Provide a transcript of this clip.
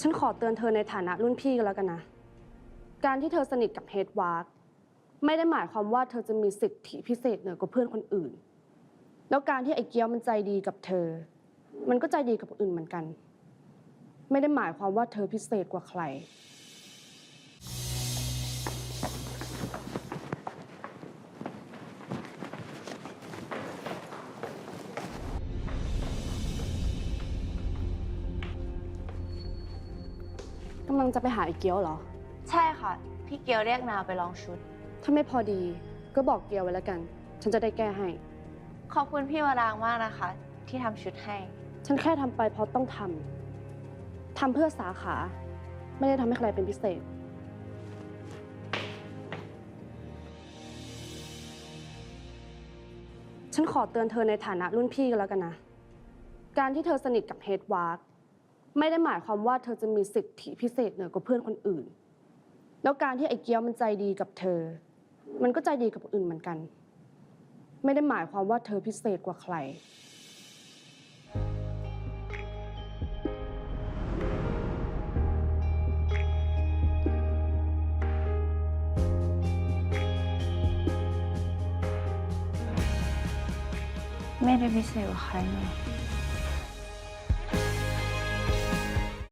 ฉันขอเตือนเธอในฐานะรุ่นพี่ก็แล้วกันนะ การที่เธอสนิทกับเฮดวาร์กไม่ได้หมายความว่าเธอจะมีสิทธิพิเศษเหนือกว่าเพื่อนคนอื่น แล้วการที่ไอ้เกียวมันใจดีกับเธอ มันก็ใจดีกับคนอื่นเหมือนกัน ไม่ได้หมายความว่าเธอพิเศษกว่าใคร กำลังจะไปหาไอ้เกียวเหรอ ใช่ค่ะ พี่เกียวเรียกนาวไปลองชุด ถ้าไม่พอดีก็บอกเกียวไว้แล้วกัน ฉันจะได้แก้ให้ ขอบคุณพี่วรางมากนะคะ ที่ทำชุดให้ ฉันแค่ทำไปเพราะต้องทำทำเพื่อสาขา ไม่ได้ทำให้ใครเป็นพิเศษ ฉันขอเตือนเธอในฐานะรุ่นพี่ก็แล้วกันนะ การที่เธอสนิทกับเฮดวาร์ก ไม่ได้หมายความว่าเธอจะมีสิทธิพิเศษเหนือกว่าเพื่อนคนอื่น แล้วการที่ไอ้เกียวมันใจดีกับเธอ มันก็ใจดีกับคนอื่นเหมือนกัน ไม่ได้หมายความว่าเธอพิเศษกว่าใคร ไม่ได้พิเศษกว่าใครเลย